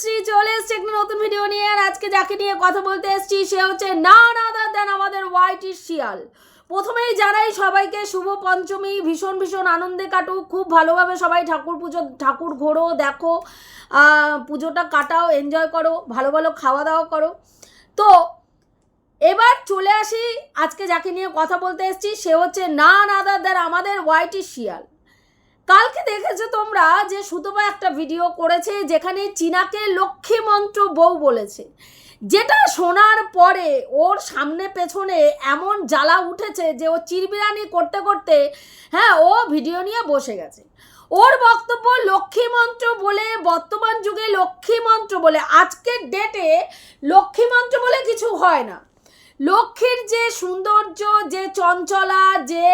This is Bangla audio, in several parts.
মুখশ্রী চলে এসছে একটা নতুন ভিডিও নিয়ে, আর আজকে যাকে নিয়ে কথা বলতে এসেছি, সে হচ্ছে না আদার দেন আমাদের হোয়াইটি শিয়াল। প্রথমেই জানাই সবাইকে শুভ পঞ্চমী, ভীষণ ভীষণ আনন্দে কাটুক, খুব ভালোভাবে সবাই ঠাকুর পুজো, ঠাকুর ঘোরো, দেখো পুজোটা কাটাও এনজয় করো, ভালো ভালো খাওয়া দাওয়া করো। তো, এবার চলে আসি, আজকে যাকে নিয়ে কথা বলতে এসেছি, সে হচ্ছে না আদার দেন আমাদের হোয়াইটি শিয়াল। কালকে দেখেছ তোমরা যে সুতপা একটা ভিডিও করেছে যেখানে চীনাকে লক্ষ্মী মন্ত্র বউ বলেছে। যেটা শোনার পরে ওর সামনে পেছনে এমন জ্বালা উঠেছে যে ও চিরবিরানি করতে করতে হ্যাঁ ও ভিডিও নিয়ে বসে গেছে। ওর বক্তব্য লক্ষ্মী মন্ত্র বলে, বর্তমান যুগে লক্ষ্মী মন্ত্র বলে, আজকের ডেটে লক্ষ্মী মন্ত্র বলে কিছু হয় না। লক্ষ্মীর যে সৌন্দর্য, যে চঞ্চলা, যে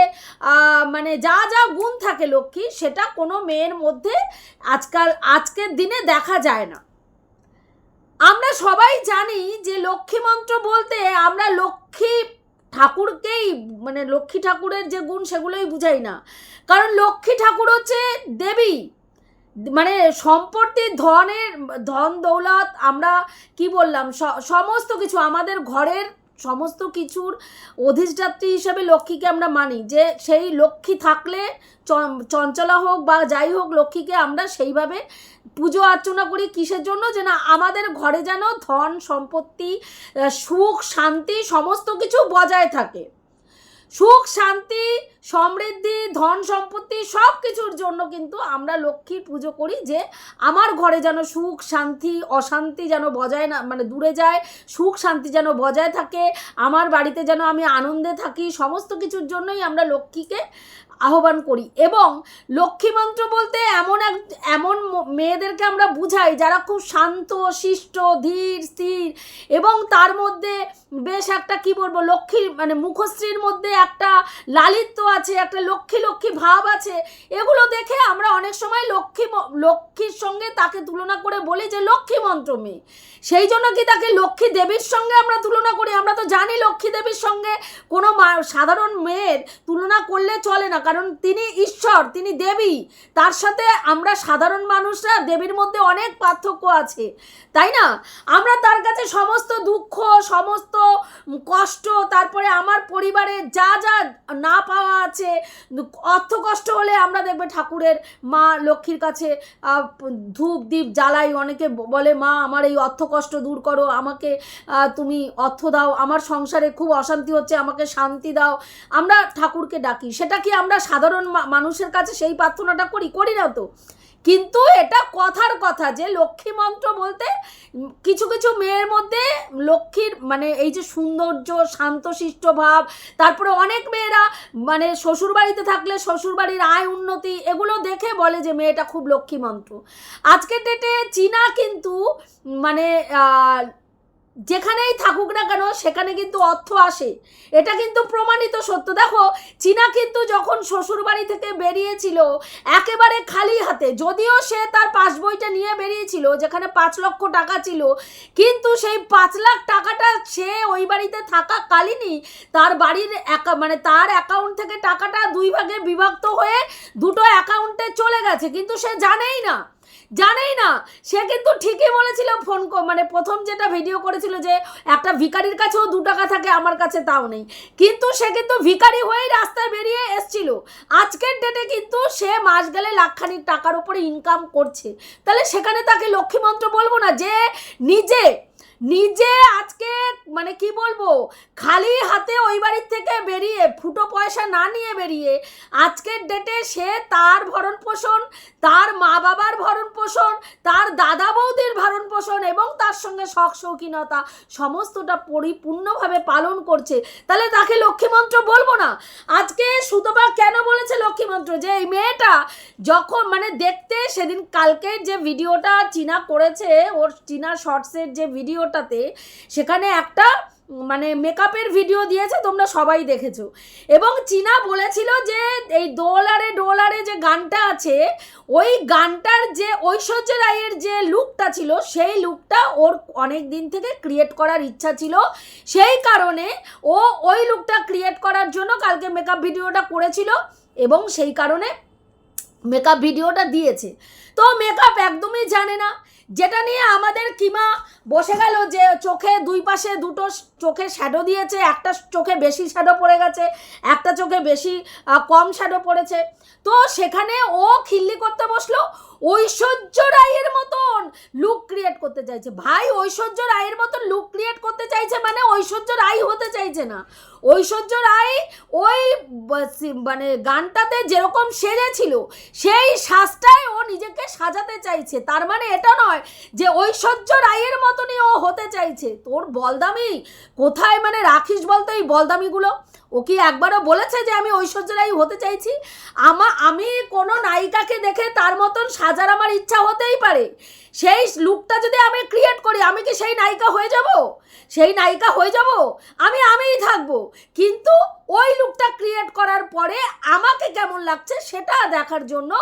মানে যা যা গুণ থাকে লক্ষ্মী, সেটা কোনো মেয়ের মধ্যে আজকাল, আজকের দিনে দেখা যায় না। আমরা সবাই জানি যে লক্ষ্মী মন্ত্র বলতে আমরা লক্ষ্মী ঠাকুরকেই মানে লক্ষ্মী ঠাকুরের যে গুণ সেগুলোই বুঝাই না। কারণ লক্ষ্মী ঠাকুর হচ্ছে দেবী। মানে সম্পত্তি, ধনের, ধন, দৌলত, আমরা কি বললাম সমস্ত কিছু আমাদের ঘরের সমস্ত কিছুর অধিষ্ঠাত্রী হিসাবে লক্ষ্মীকে আমরা মানি, যে সেই লক্ষ্মী থাকলে চঞ্চলা হোক বা যাই হোক লক্ষ্মীকে আমরা সেইভাবে পুজো অর্চনা করি। কিসের জন্য? যে না, আমাদের ঘরে যেন ধন, সম্পত্তি সুখ, শান্তি, সমস্ত কিছু বজায় থাকে। সুখ, শান্তি, সমৃদ্ধি, ধন সম্পত্তি সব কিছুর জন্য কিন্তু আমরা লক্ষ্মীর পুজো করি যে আমার ঘরে যেন সুখ, শান্তি, অশান্তি যেন বজায় না মানে দূরে যায়, সুখ, শান্তি যেন বজায় থাকে, আমার বাড়িতে যেন আমি আনন্দে থাকি, সমস্ত কিছুর জন্যই আমরা লক্ষ্মীকে আহ্বান করি। এবং লক্ষ্মী মন্ত্র বলতে এমন এক, এমন মেয়েদেরকে আমরা বুঝাই যারা খুব শান্ত, শিষ্ট, ধীর, স্থির এবং তার মধ্যে বেশ একটা, কি বলব লক্ষ্মীর মানে মুখশ্রীর মধ্যে একটা লালিত্য আছে, একটা লক্ষ্মী লক্ষ্মী ভাব আছে। এগুলো দেখে আমরা অনেক সময় লক্ষ্মী লক্ষ্মীর সঙ্গে তাকে তুলনা করে বলি যে লক্ষ্মী মন্ত্র মেয়ে। সেই জন্য কি তাকে লক্ষ্মী দেবীর সঙ্গে আমরা তুলনা করি? আমরা তো জানি লক্ষ্মী দেবীর সঙ্গে কোনো সাধারণ মেয়ের তুলনা করলে চলে না। কারণ তিনি ঈশ্বর, তিনি দেবী। তার সাথে আমরা সাধারণ মানুষরা দেবীর মধ্যে অনেক পার্থক্য আছে। তাই না? আমরা তার কাছে সমস্ত দুঃখ, সমস্ত কষ্ট, তারপরে আমার পরিবারে যা যা না পাওয়া আছে, অর্থ কষ্ট হলে আমরা দেখবে ঠাকুরের মা লক্ষ্মীর কাছে ধূপ দ্বীপ জ্বালাই, অনেকে বলে, মা, আমার এই অর্থ কষ্ট দূর করো, আমাকে তুমি অর্থ দাও, আমার সংসারে খুব অশান্তি হচ্ছে, আমাকে শান্তি দাও। আমরা ঠাকুরকে ডাকি। সেটা কি আমরা সাধারণ মানুষের কাছে সেই প্রার্থনাটা করি? করি না তো। কিন্তু এটা কথার কথা যে লক্ষ্মী মন্ত্র বলতে কিছু কিছু মেয়ের মধ্যে লক্ষ্মীর মানে এই যে সৌন্দর্য, শান্তশিষ্ট ভাব, তারপরে অনেক মেয়েরা মানে শ্বশুরবাড়িতে থাকলে শ্বশুরবাড়ির আয় উন্নতি এগুলো দেখে বলে যে মেয়েটা খুব লক্ষ্মী মন্ত্র। আজকের ডেটে চীনা কিন্তু মানে যেখানেই থাকুক না কেন, সেখানে কিন্তু অর্থ আসে। এটা কিন্তু প্রমাণিত সত্য। দেখো, চীনা কিন্তু যখন শ্বশুরবাড়ি থেকে বেরিয়েছিল, একেবারে খালি হাতে, যদিও সে তার পাস বইটা নিয়ে বেরিয়েছিল, যেখানে পাঁচ লক্ষ টাকা ছিল, কিন্তু সেই পাঁচ লাখ টাকাটা সে ওই বাড়িতে থাকা কালীনই তার বাড়ির মানে তার অ্যাকাউন্ট থেকে টাকাটা দুই ভাগে বিভক্ত হয়ে দুটো অ্যাকাউন্টে চলে গেছে। কিন্তু সে জানেই না জানেই না। সে কিন্তু ঠিকই বলেছিল ফোন মানে প্রথম যেটা ভিডিও করেছিল যে, একটা ভিকারির কাছেও দু টাকা থাকে, আমার কাছে তাও নেই। কিন্তু সে কিন্তু ভিকারি হয়েই রাস্তায় বেরিয়ে এসছিল। আজকের ডেটে কিন্তু সে মাস গেলে লাখখানিক টাকার উপরে ইনকাম করছে। তাহলে সেখানে তাকে লক্ষ্মীমন্ত্র বলব না যে, নিজে নিজে আজকে মানে কি বলব, খালি হাতে ওই বাড়ির থেকে বেরিয়ে, ফুটো পয়সা না নিয়ে বেরিয়ে, আজকের ডেটে সে তার ভরণ পোষণ তার মা বাবার ভরণ পোষণ তার দাদা বৌদির ভরণ পোষণ এবং তার সঙ্গে শখ শৌখিনতা সমস্তটা পরিপূর্ণভাবে পালন করছে। তাহলে তাকে লক্ষ্মীমন্ত্র বলব না? আজকে সুতপা কেন বলেছে লক্ষ্মীমন্ত্র? যে এই মেয়েটা যখন মানে দেখতে সেদিন কালকের যে ভিডিওটা চীনা করেছে, ওর চীনা শর্টসের যে ভিডিওটাতে, সেখানে একটা মানে মেকআপের ভিডিও দিয়েছে, তোমরা সবাই দেখেছ। এবং চীনা বলেছিল যে এই ডোলারে ডোলারে যে গানটা আছে, ওই গানটার যে ঐশ্বর্য রায়ের যে লুকটা ছিল, সেই লুকটা ওর অনেক দিন থেকে ক্রিয়েট করার ইচ্ছা ছিল। সেই কারণে ও ওই লুকটা ক্রিয়েট করার জন্য কালকে মেকআপ ভিডিওটা করেছিল এবং সেই কারণে মেকআপ ভিডিওটা দিয়েছে। তো মেকআপ একদমই জানে না। যেটা নিয়ে আমাদের কিমা বসে গেল যে চোখে দুই পাশে দুটো চোখে শ্যাডো দিয়েছে, একটা চোখে বেশি শ্যাডো পড়ে গেছে, একটা চোখে বেশি কম শ্যাডো পড়েছে। তো সেখানে ও খিল্লি করতে বসল ঐশ্বর্য রায়ের মতন লুক ক্রিয়েট করতে চাইছে। ভাই, ঐশ্বর্য রায়ের মতন লুক ক্রিয়েট করতে চাইছে মানে ঐশ্বর্য রায় হতে চাইছে না। ঐশ্বর্য রায় ওই মানে গানটাতে যেরকম সেজেছিল, সেই সাজটাই ও নিজেকে সাজাতে চাইছে। তার মানে এটা নয় যে ঐশ্বর্য রায়ের মতনই ও হতে চাইছে। তোর বলদামি, কোথায় মানে রাখিস বলতো এই বলদামিগুলো? ও কি একবারও বলেছে যে আমি ঐশ্বর্য রায় হতে চাইছি? আমা, আমি কোনো নায়িকাকে দেখে তার মতন সাজার আমার ইচ্ছা হতেই পারে। সেই লুকটা যদি আমি ক্রিয়েট করি, আমি কি সেই নায়িকা হয়ে যাব? সেই নায়িকা হয়ে যাব? আমি, আমিই থাকব। কিন্তু ওই লুকটা ক্রিয়েট করার পরে আমাকে কেমন লাগছে সেটা দেখার জন্য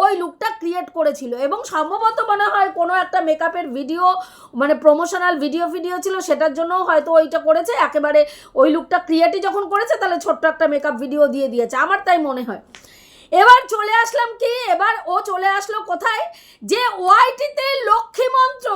ওই লুকটা ক্রিয়েট করেছিল। এবং সম্ভবত মনে হয় কোনো একটা মেকআপের ভিডিও মানে প্রমোশনাল ভিডিও ভিডিও ছিল, সেটার জন্য হয়তো ওইটা করেছে। একেবারে ওই লুকটা ক্রিয়েটই যখন করেছে, তাহলে ছোট্ট একটা মেকআপ ভিডিও দিয়ে দিয়েছে। আমার তাই মনে হয়। এবার চলে আসলাম কি? এবার ও চলে আসলো কোথায়? যে ওয়াইটিতে লক্ষ্মীমন্ত্র,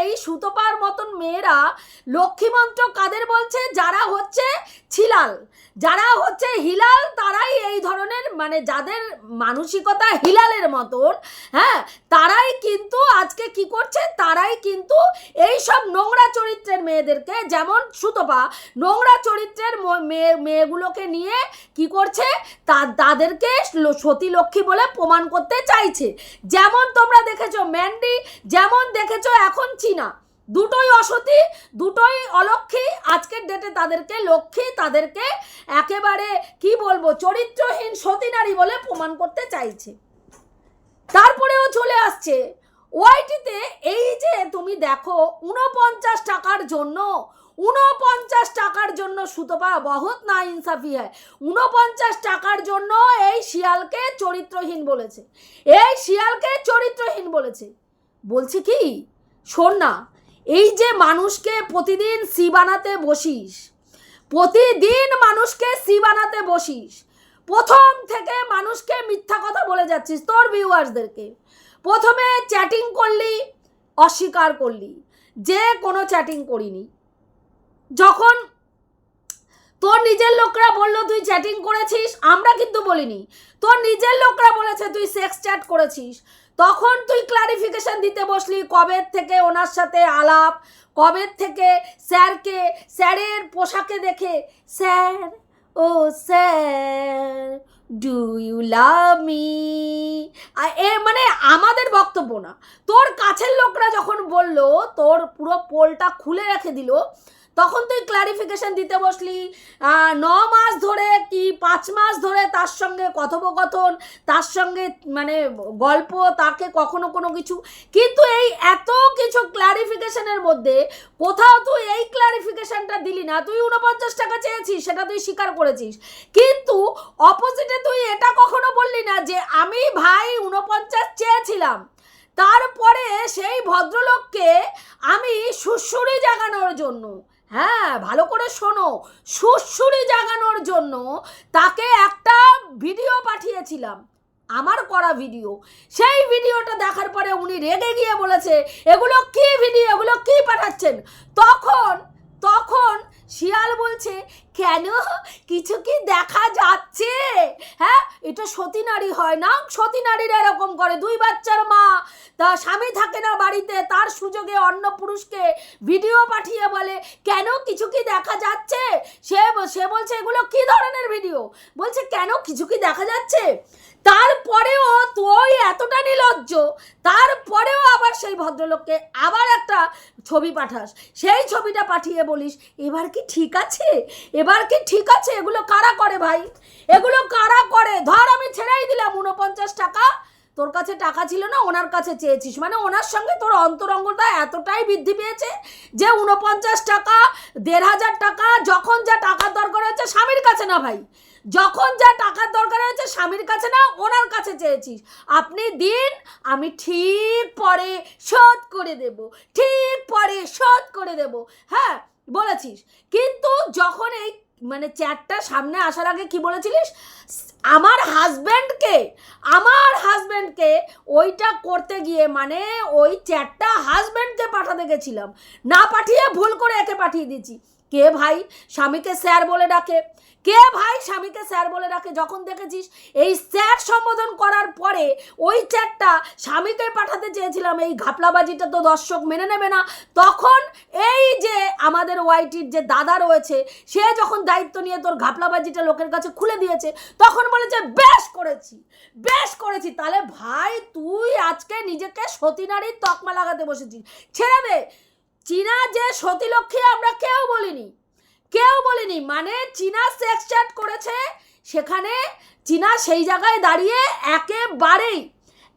এই সুতোপার মতন মেয়েরা লক্ষ্মীমন্ত্র কাদের বলছে? যারা হচ্ছে ছিলাল যারা হচ্ছে হিলাল, তারাই এই ধরনের মানে যাদের মানসিকতা হিলালের মতন হ্যাঁ তারাই কিন্তু আজকে কি করছে, তারাই কিন্তু এই সব নোংরা চরিত্রের মেয়েদেরকে, যেমন সুতপা, নোংরা চরিত্রের মেয়ে, মেয়েগুলোকে নিয়ে কি করছে, তা, তাদেরকে সতী লক্ষ্মী বলে প্রমাণ করতে চাইছে। যেমন তোমরা দেখেছ ম্যান্ডি, যেমন দেখেছ এখন চীনা। দুটোই অসতি, দুটোই অলক্ষী আজকের ডেটে তাদেরকে লক্ষ্মী, তাদেরকে একেবারে, কি বলব, চরিত্রহীন সতী নারী বলে প্রমাণ করতে চাইছে। তারপরেও চলে আসছে, ওয়াইটিতে এই যে তুমি দেখো উনপঞ্চাশ টাকার জন্য উনপঞ্চাশ টাকার জন্য সুতপা বহুত না ইনসাফি হয় উনপঞ্চাশ টাকার জন্য এই শিয়ালকে চরিত্রহীন বলেছে। এই শিয়ালকে চরিত্রহীন বলেছে। বলছি কি? শোন না এই যে মানুষকে প্রতিদিন সি বানাতে বসিস, প্রতিদিন মানুষকে সি বানাতে বসিস, প্রথম থেকে মানুষকে মিথ্যা কথা বলে যাচ্ছিস তোর ভিউয়ার্সদেরকে। প্রথমে চ্যাটিং করলি, অস্বীকার করলি, যে কোনো চ্যাটিং করিনি। যখন তোর নিজের লোকরা বলল তুই চ্যাটিং করেছিস, আমরা কিন্তু বলিনি। তোর নিজের লোকরা বলেছে তুই সেক্স চ্যাট করেছিস। তখন তুই ক্লারিফিকেশন দিতে বসলি কবের থেকে ওনার সাথে আলাপ কবের থেকে স্যারকে, স্যারের পোশাকে দেখে, sir, O sir do you love me এ মানে আমাদের বক্তব্য না। তোর কাছের লোকরা যখন বলল, তোর পুরো পোলটা খুলে রেখে দিল তখন তুই ক্লারিফিকেশন দিতে বসলি। ন মাস ধরে কি পাঁচ মাস ধরে তার সঙ্গে কথোপকথন, তার সঙ্গে মানে গল্প, তাকে কখনো কোনো কিছু? কিন্তু এই এত কিছু ক্লারিফিকেশনের মধ্যে কোথাও তুই এই ক্লারিফিকেশনটা দিলি না। তুই উনপঞ্চাশ টাকা চেয়েছিস, সেটা তুই স্বীকার করেছিস। কিন্তু অপোজিটে তুই এটা কখনো বললি না যে, আমি ভাই উনপঞ্চাশ চেয়েছিলাম। তারপরে সেই ভদ্রলোককে আমি সুশুরি জাগানোর জন্য হ্যাঁ ভালো করে শোনো। সুশুরি জাগানোর জন্য তাকে একটা ভিডিও পাঠিয়েছিলাম, আমার করা ভিডিও। সেই ভিডিওটা দেখার পরে উনি রেগে গিয়ে বলেছে, এগুলো কি ভিডিও? এগুলো কি পাঠাচ্ছেন? তখন তখন শিয়াল বলছে, কেন? কিছু কি দেখা যাচ্ছে? হ্যাঁ এটা সতী নারী হয় না? সতী নারীরা এরকম করে। দুই বাচ্চার মা, তা স্বামী থাকে না বাড়িতে, তার সুযোগে অন্য পুরুষকে ভিডিও পাঠিয়ে বলে, কেন কিছু কি দেখা যাচ্ছে? সে সে বলছে, এগুলো কি ধরনের ভিডিও? বলছে, কেন কিছু কি দেখা যাচ্ছে? তারপরেও তুই এতটা নির্লজ্জ তারপরেও আবার সেই ভদ্রলোককে আবার একটা ছবি পাঠাস। সেই ছবিটা পাঠিয়ে বলিস, এবার কি ঠিক আছে? এবার কি ঠিক আছে? এগুলো কারা করে ভাই? এগুলো কারা করে? ধর আমি ছেড়েই দিলাম উনপঞ্চাশ টাকা। তোর কাছে টাকা ছিল না, ওনার কাছে চেয়েছিস। মানে ওনার সঙ্গে তোর অন্তরঙ্গতা এতটাই বৃদ্ধি পেয়েছে যে উনপঞ্চাশ টাকা, দেড় হাজার টাকা, যখন যা টাকার দরকার হচ্ছে স্বামীর কাছে না ভাই। যখন যা টাকার দরকার হয়েছে স্বামীর কাছে না ওনার কাছে চেয়েছিস। আপনি দিন, আমি ঠিক পরে শোধ করে দেব। ঠিক পরে শোধ করে দেব। হ্যাঁ বলেছিস। কিন্তু যখন এই মানে চ্যাটটা সামনে আসার আগে কি বলেছিলিস? আমার হাজব্যান্ডকে আমার হাজব্যান্ডকে ওইটা করতে গিয়ে মানে ওই চ্যাটটা হাজব্যান্ডকে পাঠাতে গেছিলাম। না পাঠিয়ে ভুল করে একে পাঠিয়ে দিয়েছি। কে ভাই? স্বামীকে স্যার বলে ডাকে। কে ভাই স্বামীকে স্যার বলে রাখে যখন দেখেছিস এই স্যার সম্বোধন করার পরে ওই চ্যাটটা স্বামীকে পাঠাতে চেয়েছিলাম, এই ঘাপলাবাজিটা তো দর্শক মেনে নেবে না। তখন এই যে আমাদের ওয়াইটির যে দাদা রয়েছে, সে যখন দায়িত্ব নিয়ে তোর ঘাপলাবাজিটা লোকের কাছে খুলে দিয়েছে, তখন বলেছে, বেশ করেছি বেশ করেছি। তাহলে ভাই, তুই আজকে নিজেকে সতীনারীর তকমা লাগাতে বসেছিস। ছেড়ে দে। চীনা যে সতীলক্ষ্মী আমরা কেউ বলিনি। কেউ বলেনি। মানে চীনা সেক্স চ্যাট করেছে, সেখানে চীনা সেই জায়গায় দাঁড়িয়ে একেবারেই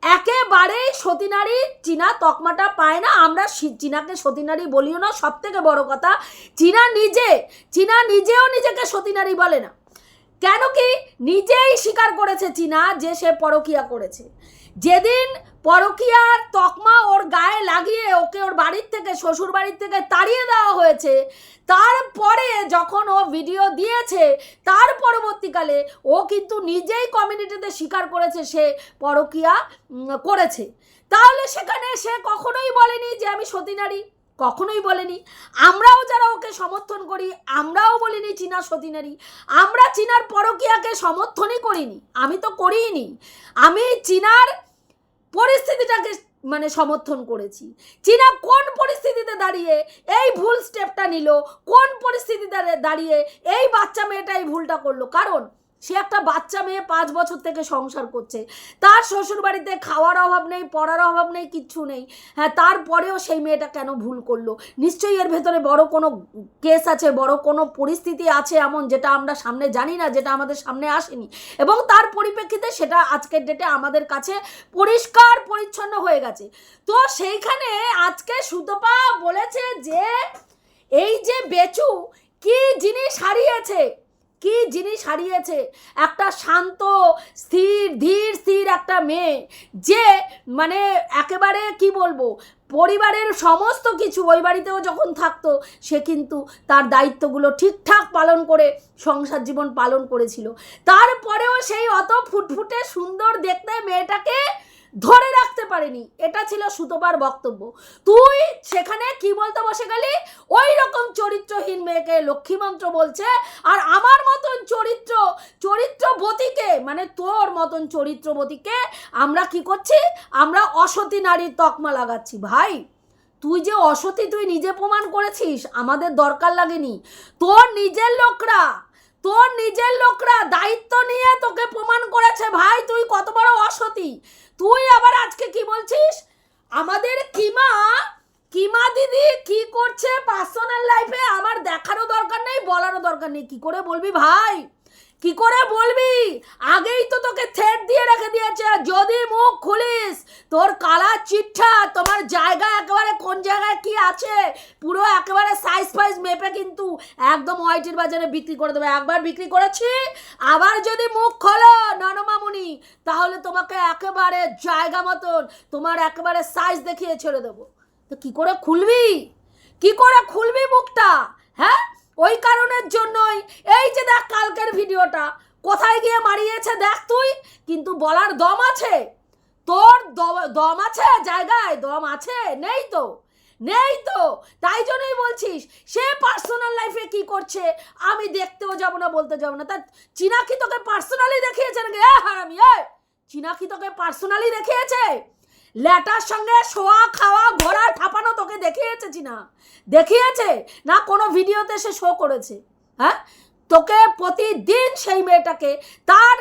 একেবারেই সতীনারী চীনা তকমাটা পায় না। আমরা চীনাকে সতীনারী বলিও না সব থেকে বড় কথা, চীনা নিজে, চীনা নিজেও নিজেকে সতীনারী বলে না। কেন কি? নিজেই স্বীকার করেছে চীনা যে সে পরকিয়া করেছে। যেদিন পরকিয়ার তকমা ওর গায়ে লাগিয়ে ওকে ওর বাড়ির থেকে, শ্বশুর বাড়ির থেকে তাড়িয়ে দেওয়া হয়েছে, তারপরে যখন ও ভিডিও দিয়েছে, তার পরবর্তীকালে ও কিন্তু নিজেই কমিউনিটিতে স্বীকার করেছে সে পরকিয়া করেছে। তাহলে সেখানে সে কখনোই বলেনি যে আমি সতীনারী কখনোই বলেনি। আমরাও যারা ওকে সমর্থন করি, আমরাও বলিনি চীনা সতীনারী আমরা চীনার পরকিয়াকে সমর্থনই করিনি। আমি তো করিনি আমি চীনার পরিস্থিতিটাকে মানে সমর্থন করেছি। চীনা কোন পরিস্থিতিতে দাঁড়িয়ে এই ভুল স্টেপটা নিল? কোন পরিস্থিতিতে দাঁড়িয়ে এই বাচ্চা মেয়েটা এই ভুলটা করল? কারণ সে একটা বাচ্চা মেয়ে পাঁচ বছর থেকে সংসার করছে। তার শ্বশুর বাড়িতে খাওয়ার অভাব নেই, পড়ার অভাব নেই, কিচ্ছু নেই। হ্যাঁ তারপরেও সেই মেয়েটা কেন ভুল করল? নিশ্চয়ই এর ভেতরে বড় কোনো কেস আছে, বড় কোনো পরিস্থিতি আছে এমন যেটা আমরা সামনে জানি না, যেটা আমাদের সামনে আসেনি। এবং তার পরিপ্রেক্ষিতে সেটা আজকের ডেটে আমাদের কাছে পরিষ্কার, পরিচ্ছন্ন হয়ে গেছে। তো সেইখানে আজকে সুতপা বলেছে যে, এই যে বেচু, কি জিনিস হারিয়েছে? কি জিনিস হারিয়েছে? একটা শান্ত, স্থির, ধীর, স্থির একটা মেয়ে যে মানে একেবারে কি বলব, পরিবারের সমস্ত কিছু ওই বাড়িতেও যখন থাকতো, সে কিন্তু তার দায়িত্বগুলো ঠিকঠাক পালন করে, সংসার জীবন পালন করেছিল। তারপরেও সেই অত ফুটফুটে সুন্দর দেখতে মেয়েটাকে ধরে রাখতে পারেনি। এটা ছিল সুতোপার বক্তব্য। তুই সেখানে কি বলতে বসে গেলি? ওই রকম চরিত্রহীন মেয়েকে লক্ষ্মীমন্ত্র বলছে, আর আমার মতন চরিত্র, চরিত্রবতীকে মানে তোর মতন চরিত্রবতীকে আমরা কি করছি? আমরা অসতী নারীর তকমা লাগাচ্ছি। ভাই, তুই যে অসতী তুই নিজে প্রমাণ করেছিস, আমাদের দরকার লাগেনি। তোর নিজের লোকরা তোর নিজের লোকরা দায়িত্ব নিয়ে তোকে প্রমাণ করেছে, ভাই, তুই কত বড় অসতি। তুই আবার আজকে কি বলছিস? আমাদের কিমা কিমা দিদি কি করছে পার্সোনাল লাইফে আমার দেখারও দরকার নেই, বলারও দরকার নেই। কি করে বলবি ভাই? কি করে বলবি? আগেই তো তোকে থেট দিয়ে রেখে দিয়েছে। যদি মুখ খুলিস, তোর কালা চিঠা, তোমার জায়গা একেবারে কোন জায়গায় কি আছে? পুরো একেবারে সাইজ ফাইজ মেপে কিন্তু একদম হোয়াইটের বাজারে বিক্রি করে দেবে। একবার বিক্রি করেছি, আবার যদি মুখ খোলো, ননমামুনি, তাহলে তোমাকে একেবারে জায়গা মতন, তোমার একেবারে সাইজ দেখিয়ে ছেড়ে দেবো। তো কি করে খুলবি? কি করে খুলবি মুখটা? হ্যাঁ? ওই কারণের জন্যই। এই যে দেখ কালকের ভিডিওটা, কোথায় গিয়ে মারিয়েছে দেখ তুই, কিন্তু বলার দম আছে। তোর দম আছে জায়গায়, দম আছে, নেই তো নেই তো। তাই জন্যই বলছিস, সে পার্সোনাল লাইফে কি করছে, আমি দেখতেও যাব না, বলতে যাব না। তা চিনাকি তোকে পার্সোনালি দেখিয়েছে নাকি? এ হারামি, এ! চীনা কি তোকে পার্সোনালি দেখিয়েছে? ল্যাটার সঙ্গে শোয়া, খাওয়া ঘোরা ঠাপানো তোকে দেখিয়েছে চীনা। দেখিয়েছে? না, কোনো ভিডিওতে সে শো করেছে। হ্যাঁ? তোকে প্রতিদিন সেই মেয়েটাকে, তার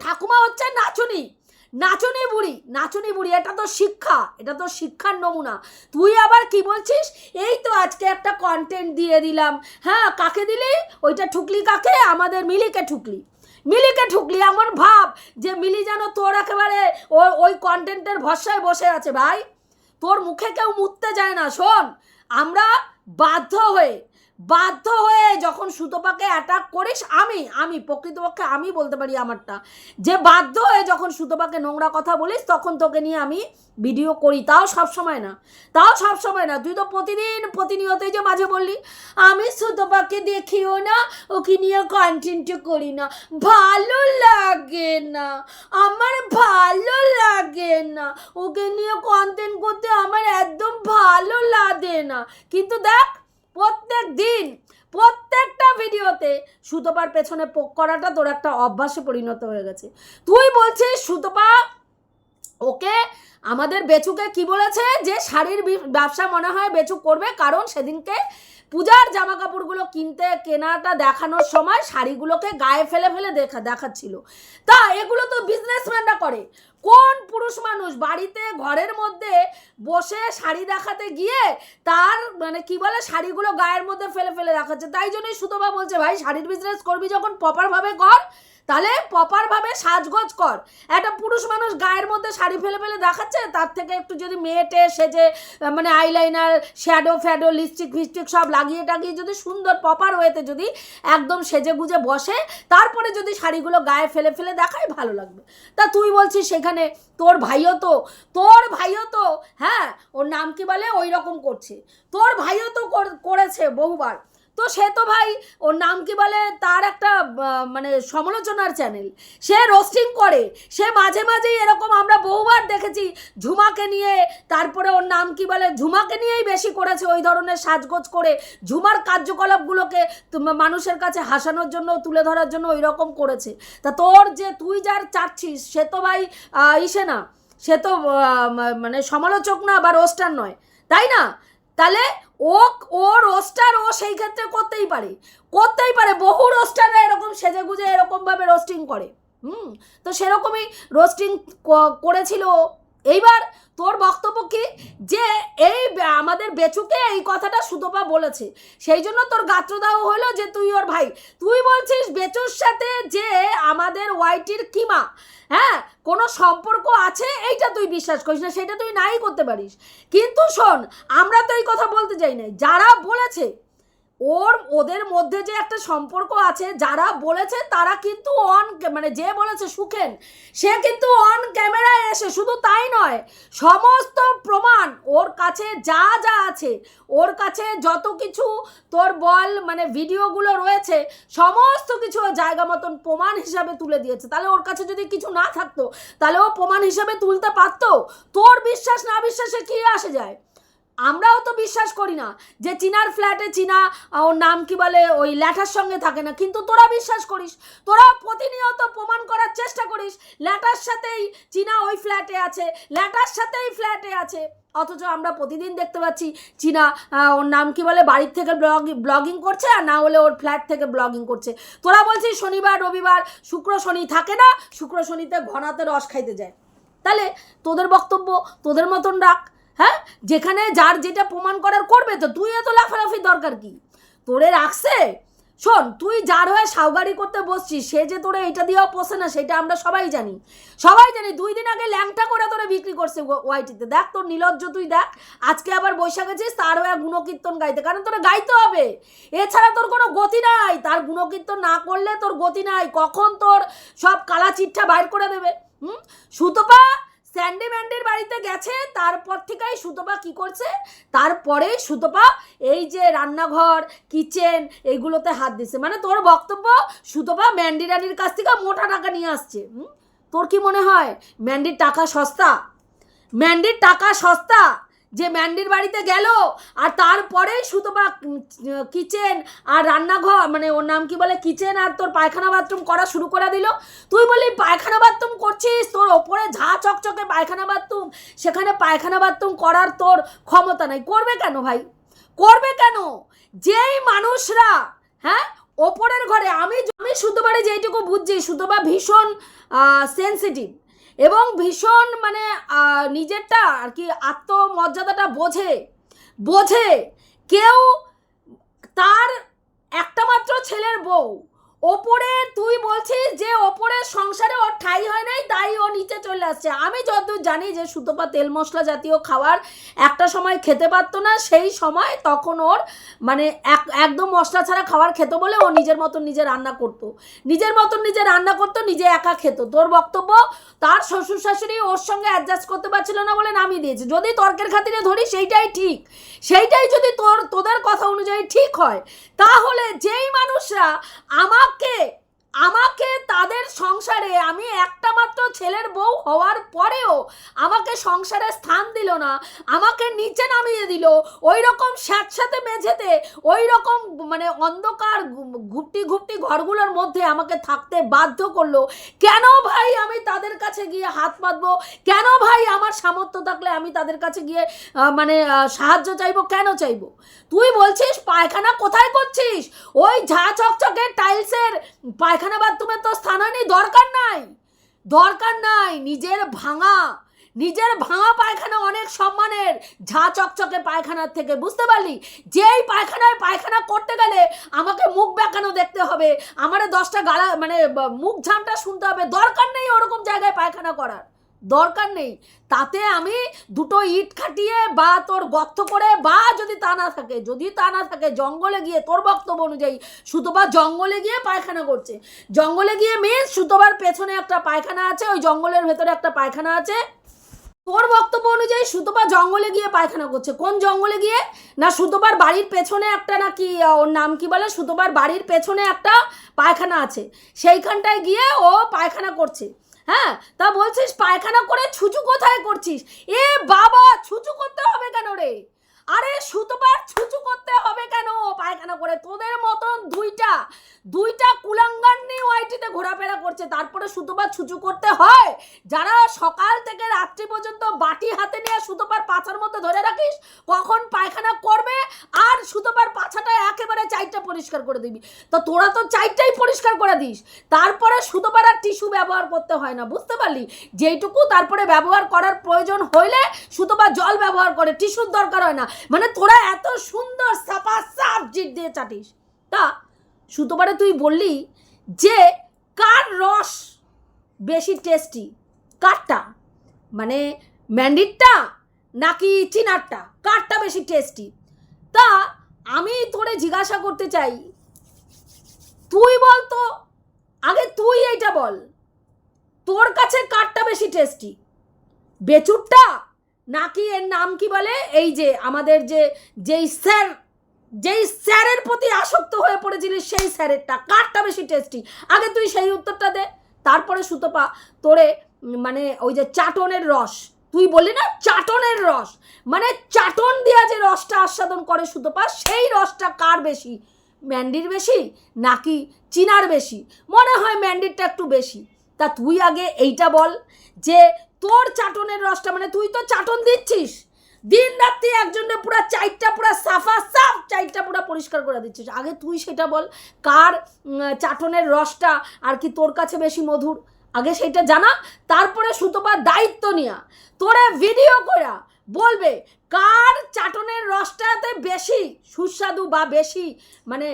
ঠাকুমা হচ্ছে নাচুনি। নাচুনি বুড়ি নাচুনি বুড়ি, এটা তো শিক্ষা, এটা তো শিক্ষার নমুনা। তুই আবার কি বলছিস? এই তো আজকে একটা কন্টেন্ট দিয়ে দিলাম। হ্যাঁ কাকে দিলি? ওইটা ঠুকলি কাকে? আমাদের মিলিকে ঠুকলি। মিলিকে ঢুকলি, এমন ভাব যে মিলি যেন তোর একেবারে ওই ওই কন্টেন্টের ভরসায় বসে আছে, ভাই। তোর মুখে কেউ মুততে যায় না, শোন। আমরা বাধ্য হয়ে বাধ্য হয়ে যখন সুতপাকে অ্যাটাক করিস, আমি আমি, প্রকৃতপক্ষে আমি বলতে পারি আমারটা। যে বাধ্য হয়ে যখন সুতপাকে নোংরা কথা বলিস, তখন তোকে নিয়ে আমি ভিডিও করি। তাও সব সময় না। তাও সব সময় না। তুই তো প্রতিদিন প্রতিনিয়তই যে মাঝে বললি, আমি সুতপাকে দেখিও না, ওকে নিয়ে কন্টেন্ট করি না। ভালো লাগে না। আমার ভালো লাগে না। ওকে নিয়ে কন্টেন্ট করতে আমার একদম ভালো লাগে না। কিন্তু দেখ প্রত্যেক দিন প্রত্যেকটা ভিডিওতে সুতপার পেছনে পোক করাটা তোর একটা অভ্যাসে পরিণত হয়ে গেছে। তুই বলছিস, সুতপা, ওকে আমাদের বেচুকে কি বলেছে? যে শাড়ির ব্যবসা মনে হয় বেচুক করবে, কারণ সেদিনকে পূজার জামা কাপড়গুলো কিনতে, কেনাটা দেখানোর সময় শাড়িগুলোকে গায়ে ফেলে ফেলে দেখা, দেখাচ্ছিল। তা এগুলো তো বিজনেসম্যানরা করে। কোন পুরুষ মানুষ বাড়িতে, ঘরের মধ্যে বসে শাড়ি দেখাতে গিয়ে তার মানে কি বলে, শাড়িগুলো গায়ের মধ্যে ফেলে ফেলে দেখাচ্ছে? তাই জন্যই সুতোবা বলছে, ভাই, শাড়ির বিজনেস করবি যখন প্রপারভাবে কর তাহলে প্রপারভাবে সাজগোজ কর। একটা পুরুষ মানুষ গায়ের মধ্যে শাড়ি ফেলে ফেলে দেখাচ্ছে, তার থেকে একটু যদি মেয়েটে সেজে মানে আইলাইনার শ্যাডো ফ্যাডো লিপস্টিক ফিস্টিক সব লাগিয়ে টাগিয়ে যদি সুন্দর প্রপার ওয়েতে যদি একদম সেজে গুজে বসে, তারপরে যদি শাড়িগুলো গায়ে ফেলে ফেলে দেখায়, ভালো লাগবে। তা তুই বলছিস সেখানে, তোর ভাইও তো, তোর ভাইও তো হ্যাঁ ওর নাম কি বলে? ওই রকম করছে। তোর ভাইও তো কর- করেছে বহুবার। তো সে তো ভাই, ওর নাম কি বলে? তার একটা মানে সমালোচনার চ্যানেল সে রোস্টিং করে। সে মাঝে মাঝেই এরকম আমরা বহুবার দেখেছি, ঝুমাকে নিয়ে। তারপরে ওর নাম কি বলে? ঝুমাকে নিয়েই বেশি করেছে ওই ধরনের সাজগোজ করে। ঝুমার কার্যকলাপগুলোকে মানুষের কাছে হাসানোর জন্য তুলে ধরার জন্য ওই রকম করেছে। তা তোর যে তুই যার চাচ্ছিস, সে তো ভাই ইসে না। সে তো মানে সমালোচক না বা রোস্টার নয়। তাই না? তাহলে ও ও রোস্টার, ও সেই ক্ষেত্রে করতেই পারে করতেই পারে, বহু রোস্টাররা এরকম সেজে গুজে এরকমভাবে রোস্টিং করে হুম, তো সেরকমই রোস্টিং করেছিল। এইবার তোর বক্তব্য কি? যে এই আমাদের বেচুকে এই কথাটা সুতপা বলেছে। সেই জন্য তোর গাত্রদাহ হলো যে তুই ওর ভাই। তুই বলছিস বেচুর সাথে যে আমাদের ওয়াইটির কিমা হ্যাঁ? কোনো সম্পর্ক আছে? এইটা তুই বিশ্বাস করিস না, সেটা তুই নাই করতে পারিস। কিন্তু শোন, আমরা তো এই কথা বলতে চাই না যারা বলেছে ওর, ওদের মধ্যে যে একটা সম্পর্ক আছে, যারা বলেছে তারা কিন্তু অন মানে যে বলেছে সুখেন, সে কিন্তু অন ক্যামেরায় এসে শুধু তাই নয়, সমস্ত প্রমাণ, ওর কাছে যা যা আছে, ওর কাছে যত কিছু তোর বল মানে ভিডিওগুলো রয়েছে, সমস্ত কিছু জায়গা মতন প্রমাণ হিসাবে তুলে দিয়েছে। তাহলে ওর কাছে যদি কিছু না থাকতো, তাহলে ও প্রমাণ হিসাবে তুলতে পারতো? তোর বিশ্বাস না বিশ্বাসে কি আসে যায়? আমরাও তো বিশ্বাস করি না যে চীনার ফ্ল্যাটে চীনা ওর নাম কি বলে, ওই ল্যাটার সঙ্গে থাকে না। কিন্তু তোরা বিশ্বাস করিস তোরা প্রতিনিয়ত প্রমাণ করার চেষ্টা করিস, ল্যাটার সাথেই চীনা ওই ফ্ল্যাটে আছে, ল্যাটার সাথেই ফ্ল্যাটে আছে। অথচ আমরা প্রতিদিন দেখতে পাচ্ছি চীনা ওর নাম কি বলে, বাড়ির থেকে ব্লগ ব্লগিং করছে, আর না হলে ওর ফ্ল্যাট থেকে ব্লগিং করছে। তোরা বলছিস শনিবার, রবিবার, শুক্র, শনি থাকে না, শুক্র, শনিতে ঘনাতে রস খাইতে যায়। তাহলে তোদের বক্তব্য তোদের মতন রাখ। হ্যাঁ? যেখানে যার যেটা প্রমাণ করার করবে তো তুই এত লাফালাফি দরকার কি? তোরে রাখছে? শোন, তুই যার হয়ে সাউগারি করতে বসছিস, সে যে তোরে এটা দিয়েও পোষে না, সেটা আমরা সবাই জানি। সবাই জানি, দুই দিন আগে ল্যাংটা করে তোরে বিক্রি করছে ওয়াইটিতে। দেখ তোর নিলজ্জ তুই দেখ, আজকে আবার বৈশাখ আছিস তার হয়ে গুণকীর্তন গাইতে। কারণ তোরে গাইতে হবে। এছাড়া তোর কোনো গতি নাই। তার গুণকীর্তন না করলে তোর গতি নাই। কখন তোর সব কালা চিঠা বাইর করে দেবে, হুম? সুতপা স্যান্ডি ম্যান্ডির বাড়িতে গেছে, তারপর থেকেই সুতপা কি করছে? তারপরে সুতপা এই যে রান্নাঘর কিচেন এইগুলোতে হাত দিছে। মানে তোর বক্তব্য, সুতপা ম্যান্ডি রানির কাছ থেকে মোটা টাকা নিয়ে আসছে। তোর কি মনে হয়? ম্যান্ডির টাকা সস্তা? ম্যান্ডির টাকা সস্তা? যে ম্যান্ডির বাড়িতে গেল, আর তারপরেই সুতপা কিচেন আর রান্নাঘর মানে ওর নাম কি বলে, কিচেন আর তোর পায়খানা বাথরুম করা শুরু করে দিল। তুই বলি পায়খানা বাথরুম করছিস? তোর ওপরে ঝা চকচকে পায়খানা বাথরুম। সেখানে পায়খানা বাথরুম করার তোর ক্ষমতা নাই। করবে কেন ভাই? করবে কেন? যেই মানুষরা হ্যাঁ ওপরের ঘরে, আমি আমি সুতোবারে যেইটুকু বুঝছি সুতোবা ভীষণ সেন্সিটিভ এবং ভীষণ মানে নিজেরটা আর কি আত্মমর্যাদাটা বোঝে। বোঝে। কেউ তার একটা মাত্র ছেলের বউ ওপরে তুই বলছিস যে ওপরের সংসারে ওর ঠাই হয় নাই, তাই ও নিচে চলে আসছে। আমি যতদূর জানি যে সুতপা তেল মশলা জাতীয় খাবার একটা সময় খেতে পারতো না, সেই সময় তখন ওর মানে এক, একদম মশলা ছাড়া খাবার খেত বলে ও নিজের মতন নিজে রান্না করতো। নিজের মতন নিজে রান্না করতো, নিজে একা খেত। তোর বক্তব্য, তার শ্বশুর শাশুড়ি ওর সঙ্গে অ্যাডজাস্ট করতে পারছিল না বলে নামিয়ে দিয়েছে। যদি তর্কের খাতিরে ধরি, সেইটাই ঠিক। সেইটাই যদি তোর, তোদের কথা অনুযায়ী ঠিক হয়, তাহলে যেই মানুষরা আমাকে আমাকে তাদের সংসারে, আমি একটা মাত্র ছেলের বউ হওয়ার পরেও আমাকে সংসারে স্থান দিল না, আমাকে নিচে নামিয়ে দিল ওই রকম স্যাঁতস্যাঁতে মেঝেতে ওই রকম মানে অন্ধকার ঘুপটি ঘুপটি ঘরগুলোর মধ্যে আমাকে থাকতে বাধ্য করল। কেন ভাই আমি তাদের কাছে গিয়ে হাত পাতবো কেন ভাই আমার সামর্থ্য থাকলে আমি তাদের কাছে গিয়ে মানে সাহায্য চাইব? কেন চাইব? তুই বলছিস, পায়খানা কোথায় করছিস? ওই ঝা চকচকে টাইলসের পায়খানা বাথরুমের তো স্থান নেই দরকার নাই। দরকার নাই, নিজের ভাঙা নিজের ভাঙা পায়খানা অনেক সম্মানের, ঝা চকচকে পায়খানার থেকে, বুঝতে পারলি? যেই পায়খানায় পায়খানা করতে গেলে আমাকে মুখ বেঁকানো দেখতে হবে, আমার দশটা গালা মানে মুখ ঝামটা শুনতে হবে, দরকার নেই ওরকম জায়গায় পায়খানা করার। দরকার নেই। তাতে আমি দুটো ইট খাটিয়ে বা তোর গর্ত করে বা যদি তা না থাকে যদি তা না থাকে জঙ্গলে গিয়ে তোর বক্তব্য অনুযায়ী সুতোবা জঙ্গলে গিয়ে পায়খানা করছে। জঙ্গলে গিয়ে মেয়ে সুতোবার পেছনে একটা পায়খানা আছে ওই জঙ্গলের ভেতরে একটা পায়খানা আছে। তোর বক্তব্য অনুযায়ী সুতোপা জঙ্গলে গিয়ে পায়খানা করছে। কোন জঙ্গলে গিয়ে? না সুতোপার বাড়ির পেছনে একটা নাকি আহ, ওর নাম কি বলে? সুতোপার বাড়ির পেছনে একটা পায়খানা আছে। সেইখানটায় গিয়ে ও পায়খানা করছে। হ্যাঁ তা বলছিস পায়খানা করে ছুচু কোথায় করছিস? এ বাবা, ছুচু করতে হবে কেন রে? আরে সুতোপার ছুচু করতে হবে কেন? পায়খানা করে তোদের মতন দুইটা দুইটা কুলাঙ্গার নিয়ে ওয়াইটিতে ঘোরাফেরা করছে। তারপরে সুতোপার ছুচু করতে হয়। যারা সকাল থেকে রাত্রি পর্যন্ত বাটি হাতে নিয়ে সুতোপার পাছার মধ্যে ধরে রাখিস, কখন পায়খানা করবে আর সুতোপার পাছাটা একেবারে চাইটা পরিষ্কার করে দিবি। তো তোরা তো চাইটাই পরিষ্কার করে দিস। তারপরে সুতোপার আর টিস্যু ব্যবহার করতে হয় না, বুঝতে পারলি? যেইটুকু তারপরে ব্যবহার করার প্রয়োজন হইলে সুতোপা জল ব্যবহার করে, টিস্যুর দরকার হয় না। মানে তোরা এত সুন্দর সাফা সাপ জিট দিয়ে চাটিস। তা, সুতোপারে তুই বললি যে কার রস বেশি টেস্টি কারটা? মানে ম্যান্ডিটটা নাকি চিনারটা? কারটা বেশি টেস্টি তা, আমি তোরে জিজ্ঞাসা করতে চাই, তুই বল তো, আগে তুই এইটা বল। তোর কাছে কারটা বেশি টেস্টি বেচুরটা নাকি এর নাম কি বলে? এই যে আমাদের যে, যেই স্যার, যেই স্যারের প্রতি আসক্ত হয়ে পড়েছিলিস, সেই স্যারেরটা। কারটা বেশি টেস্টি আগে তুই সেই উত্তরটা দে, তারপরে সুতপা, তোরে মানে ওই যে চাটনের রস। তুই বললি না, চাটনের রস। মানে চাটন দিয়া যে রসটা আস্বাদন করে সুতপা, সেই রসটা কার বেশি? ম্যান্ডির বেশি নাকি চিনার বেশি? মনে হয় ম্যান্ডিরটা একটু বেশি। তা তুই আগে এইটা বল যে তোর চাটনের রসটা মানে তুই তো চাটন দিচ্ছিস। দিন রাত্রি একজনের পুরো চাইটটা পুরো সাফা সাফ চাইটটা পুরো পরিষ্কার করে দিচ্ছিস। আগে তুই সেটা বল, কার চাটনের রসটা আর কি তোর কাছে বেশি মধুর? আগে সেটা জানা, তারপরে সুতোপার দায়িত্ব নেওয়া তোরে ভিডিও করা বলবে, কার চাটনের রসটাতে বেশি সুস্বাদু বা বেশি মানে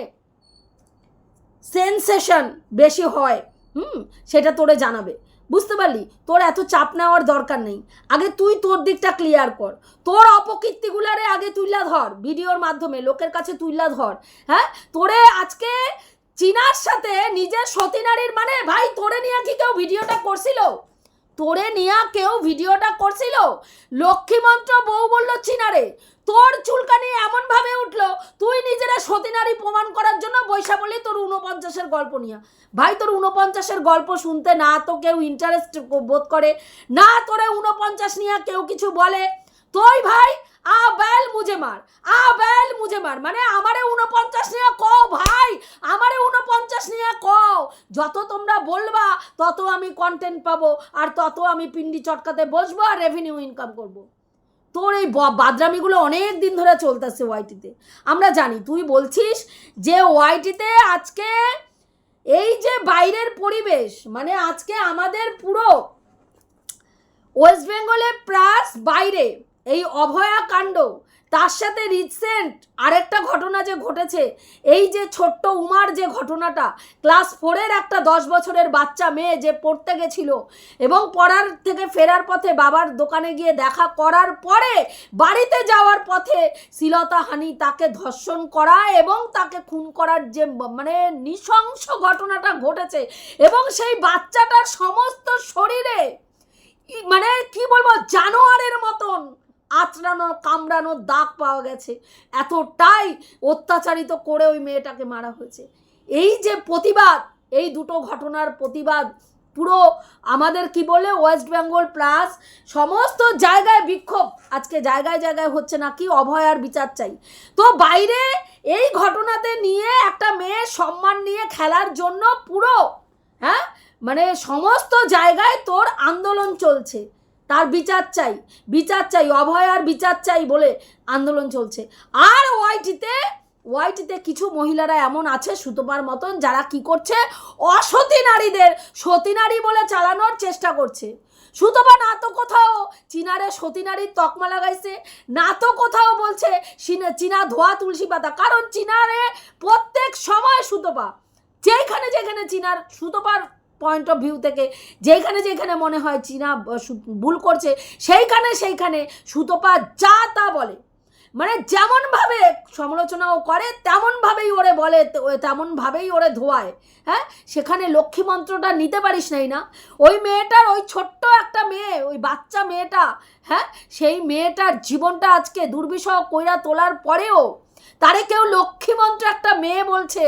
সেন্সেশন বেশি হয়। হুম? সেটা তোরে জানাবে। বুঝতে পারলি? তোর এত চাপ নেওয়ার দরকার নেই। আগে তুই তোর দিকটা ক্লিয়ার কর। তোর অপকীর্তিগুলারে আগে তুইলা ধর। ভিডিওর মাধ্যমে লোকের কাছে তুইলা ধর। হ্যাঁ? তোরে আজকে চীনার সাথে নিজের সতীনারীর মানে ভাই, তোরে নিয়ে কি কেউ ভিডিওটা করছিল? তোরে নিয়া কেউ ভিডিওটা করছিল? লক্ষ্মীমন্ত্র বউ বলল চিনারে তোর চুলকানি এমন ভাবে উঠল, তুই নিজেরা সতীনারী প্রমাণ করার জন্য বৈশা বলি তোর উনপঞ্চাশের গল্প নিয়ে। ভাই, তোর উনপঞ্চাশের গল্প শুনতে না তো কেউ ইন্টারেস্ট বোধ করে, না তোরে উনপঞ্চাশ নিয়ে কেউ কিছু বলে। তোই ভাই আ বেল মুজে মার, আ বেল মুজে মার। মানে আমারে উনপঞ্চাশ নিয়ে কও ভাই, আমারে উনপঞ্চাশ নিয়ে কও। যত তোমরা বলবা, তত আমি কন্টেন্ট পাবো আর তত আমি পিন্ডি চটকাতে বসবো আর রেভিনিউ ইনকাম করব। তোর এই বাদরামিগুলো অনেক দিন ধরে চলতেছে ওয়াইটিতে আমরা জানি, তুই বলছিস যে ওয়াইটিতে আজকে এই যে বাইরের পরিবেশ মানে আজকে আমাদের পুরো ওয়েস্ট বেঙ্গলে প্লাস বাইরে। এই অভয়া কাণ্ড, তার সাথে রিসেন্ট আরেকটা ঘটনা যে ঘটেছে, এই যে ছোট্ট উমার যে ঘটনাটা ক্লাস ফোরের একটা দশ বছরের বাচ্চা মেয়ে যে পড়তে গেছিল এবং পড়ার থেকে ফেরার পথে বাবার দোকানে গিয়ে দেখা করার পরে বাড়িতে যাওয়ার পথে শ্লীলতাহানি তাকে ধর্ষণ করা এবং তাকে খুন করার যে মানে নৃশংস ঘটনাটা ঘটেছে এবং সেই বাচ্চাটার সমস্ত শরীরে মানে কি বলব, জানোয়ারের মতন আঁচড়ানো, কামড়ানো দাগ পাওয়া গেছে। এতটাই অত্যাচারিত করে ওই মেয়েটাকে মারা হয়েছে। এই যে প্রতিবাদ, এই দুটো ঘটনার প্রতিবাদ, পুরো আমাদের কি বলে, ওয়েস্ট বেঙ্গল প্লাস সমস্ত জায়গায় বিক্ষোভ। আজকে জায়গায় জায়গায় হচ্ছে নাকি অভয়ার বিচার চাই। তো বাইরে এই ঘটনাতে নিয়ে একটা মেয়ে সম্মান নিয়ে খেলার জন্য পুরো হ্যাঁ? মানে সমস্ত জায়গায় তোর আন্দোলন চলছে। তার বিচার চাই বিচার চাই, অভয় আর বিচার চাই বলে আন্দোলন চলছে। আর ওয়াইটিতে ওয়াইটিতে কিছু মহিলারা এমন আছে সুতোপার মতন যারা কি করছে? অসতী নারীদের, সতী নারী বলে চালানোর চেষ্টা করছে। সুতপা না তো কোথাও চীনারে সতী নারীর তকমা লাগাইছে, না তো কোথাও বলছে চীনা- ধোয়া তুলসী পাতা। কারণ চীনারে প্রত্যেক সময় সুতপা যেখানে যেখানে চীনার সুতপার পয়েন্ট অফ ভিউ থেকে যেখানে যেখানে মনে হয় চীনা ভুল করছে, সেইখানে সেইখানে সুতপা যা তা বলে। মানে যেমনভাবে সমালোচনাও করে, তেমনভাবেই ওরে বলে তেমনভাবেই ওরে ধোয়ায়। হ্যাঁ? সেখানে লক্ষ্মী মন্ত্রটা নিতে পারিস নাই না। ওই মেয়েটার, ওই ছোট্ট একটা মেয়ে, ওই বাচ্চা মেয়েটা হ্যাঁ? সেই মেয়েটার জীবনটা আজকে দুর্বিষহ কইরা তোলার পরেও তারে কেউ লক্ষ্মীমন্ত্র একটা মেয়ে বলছে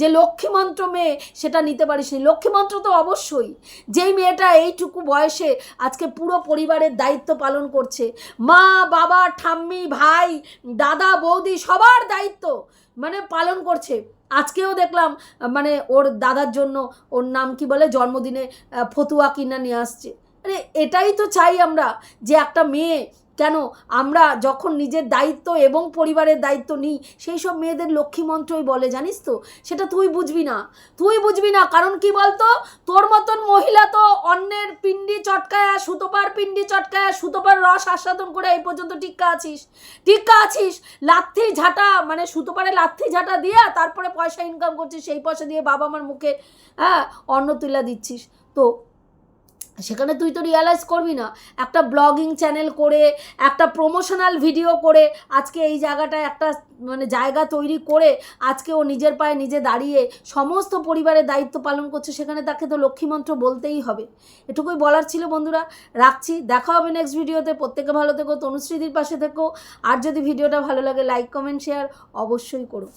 যে লক্ষ্মীমন্ত্র মেয়ে, সেটা নিতে পারিস নি লক্ষ্মী মন্ত্র তো অবশ্যই। যেই মেয়েটা এইটুকু বয়সে আজকে পুরো পরিবারের দায়িত্ব পালন করছে। মা, বাবা, ঠাম্মি, ভাই, দাদা, বৌদি সবার দায়িত্ব মানে পালন করছে। আজকেও দেখলাম মানে ওর দাদার জন্য ওর নাম কি বলে, জন্মদিনে ফতুয়া কিনা নিয়ে আসছে। আরে এটাই তো চাই আমরা যে একটা মেয়ে কেন আমরা যখন নিজের দায়িত্ব এবং পরিবারের দায়িত্ব নিই, সেই সব মেয়েদের লক্ষ্মী মন্ত্রই বলে, জানিস তো? সেটা তুই বুঝবি না। তুই বুঝবি না, কারণ কি বলতো? তোর মতন মহিলা তো অন্যের পিণ্ডি চটকায়া, সুতোপার পিণ্ডি চটকায়া, সুতোপার রস আস্বাদন করে এই পর্যন্ত টিক্কা আছিস। টিক্কা আছিস, লাথি ঝাঁটা মানে সুতোপারে লাথি ঝাঁটা দিয়ে তারপরে পয়সা ইনকাম করছিস, সেই পয়সা দিয়ে বাবা মার মুখে হ্যাঁ অন্ন তুলা দিচ্ছিস। তো সেখানে তুই তো রিয়ালাইজ করবি না। একটা ব্লগিং চ্যানেল করে, একটা প্রমোশনাল ভিডিও করে, আজকে এই জায়গাটায় একটা মানে জায়গা তৈরি করে, আজকে ও নিজের পায়ে নিজে দাঁড়িয়ে সমস্ত পরিবারের দায়িত্ব পালন করছে, সেখানে তাকে তো লক্ষ্মীমন্ত্র বলতেই হবে। এটুকুই বলার ছিল বন্ধুরা, রাখছি, দেখা হবে নেক্সট ভিডিওতে প্রত্যেকে ভালো থেকো তনুশ্রীদির পাশে থেকো, আর যদি ভিডিওটা ভালো লাগে লাইক কমেন্ট শেয়ার অবশ্যই করো।